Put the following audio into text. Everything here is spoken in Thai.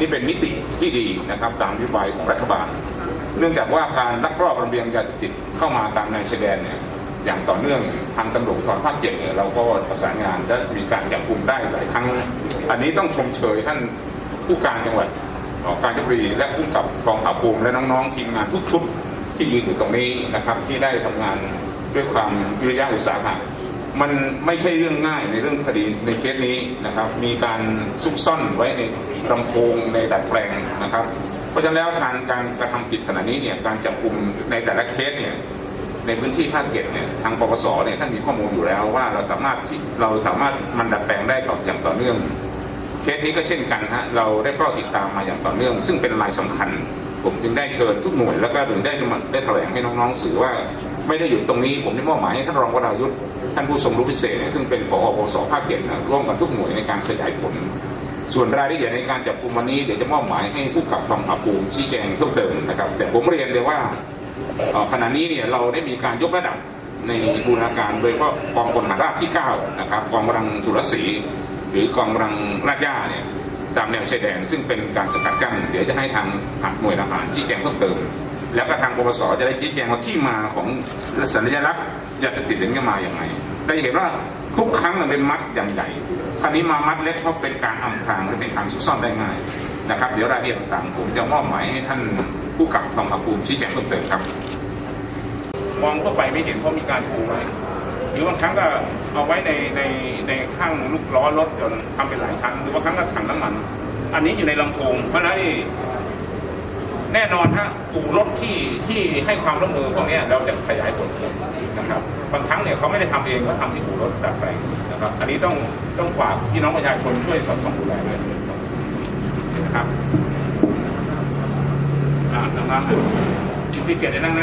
นี่เป็นมิติที่ดีนะครับตามนโยบายของรัฐบาล เนื่องจากว่าการลักลอบลำเลียงยาเสพติดเข้ามาตามแนชายแดนเนี่ยอย่างต่อเนื่องทางตำรวจภูธรภาคเจ็ดเนี่ยเราก็ประสานงานและมีการจับกลุ่มได้หลายครั้ง อันนี้ต้องชมเชยท่านผู้การจังหวัดอ่อกาญจนบุรีและผู้กับกองปราบปรามและน้องๆทีมงานทุกชุดที่ยืนอยู่ตรงนี้นะครับที่ได้ทำงานด้วยความวิริยะอุตสาหะ มันไม่ใช่เรื่องง่ายในเรื่องคดีในเคสนี้นะครับ มีการซุกซ่อนไว้ในลำโพงในดัดแปลงนะครับ เพราะฉะนั้นแล้วการการกระทำผิดขณะนี้เนี่ยการจับกลุ่มในแต่ละเคสเนี่ยในพื้นที่ภาคเก็ตเนี่ยทางปปสเนี่ยท่านมีข้อมูลอยู่แล้วว่าเราสามารถที่เราสามารถมันดัดแปลงได้ต่ออย่างต่อเนื่องเคสนี้ก็เช่นกันฮะเราได้เฝ้าติดตามมาอย่างต่อเนื่อง ซึ่งเป็นรายสำคัญ ผมจึงได้เชิญทุกหน่วยแล้วก็ถึงได้ได้แถลงให้น้องๆสื่อว่า ไม่ได้หยุดตรงนี้ผมได้มอบหมายให้ท่านรองวรายุทธ์ท่านผู้ทรงรู้พิเศษ ซึ่งเป็นผอปสภาคเจ็ดร่วมกับทุกหน่วยในการขยายผล ส่วนรายละเอียดในการจับกลุ่มวันนี้เดี๋ยวจะมอบหมายให้ผู้ขับกองอับปูมิชี้แจงเพิ่มเติมนะครับ แต่ผมเรียนเลยว่าขณะนี้เนี่ยเราได้มีการยกระดับในบูรณาการโดยเฉพาะกองพลฐานราบที่ 9 นะครับกองกำลังสุรศรีหรือกองกำลังราชย่าเนี่ยตามแนวชายแดนซึ่งเป็นการสกัดกั้นเดี๋ยวจะให้ทางหน่วยทหารชี้แจงเพิ่มเติม แล้วก็ทางปปสจะได้ชี้แจงว่าที่มาของสัญลักษณ์ยาเสพติดนี้มาอย่างไรได้เห็นว่าทุกครั้งมันเป็นมัดอย่างใหญ่คราวนี้มามัดเล็กเพราะเป็นการอำพรางและเป็นการซุกซ่อนได้ง่ายนะครับ เดี๋ยวรายละเอียดต่างผมจะมอบหมายให้ท่านผู้กับกองทัพภูมิชี้แจงเพิ่มเติมครับ มองเข้าไปไม่เห็นเพราะมีการปูไว้หรือบางครั้งก็เอาไว้ในในในข้างลูกล้อรถยนทำเป็นหลายชั้นหรือบางครั้งก็ถังน้ำมัน อันนี้อยู่ในลำโพงเพราะนั้น แน่นอนฮะอู่รถที่ที่ให้ความร่วมมือพวกนี้เราจะขยายผลนะครับบางครั้งเนี่ยเขาไม่ได้ทำเองก็ทำที่อู่รถดัดแปลงนะครับ อันนี้ต้องต้องฝากพี่น้องประชาชนช่วยสอดส่องดูแลด้วยนะครับอ่าดังนั้นที่พี่เกียรติได้นั่งหน้า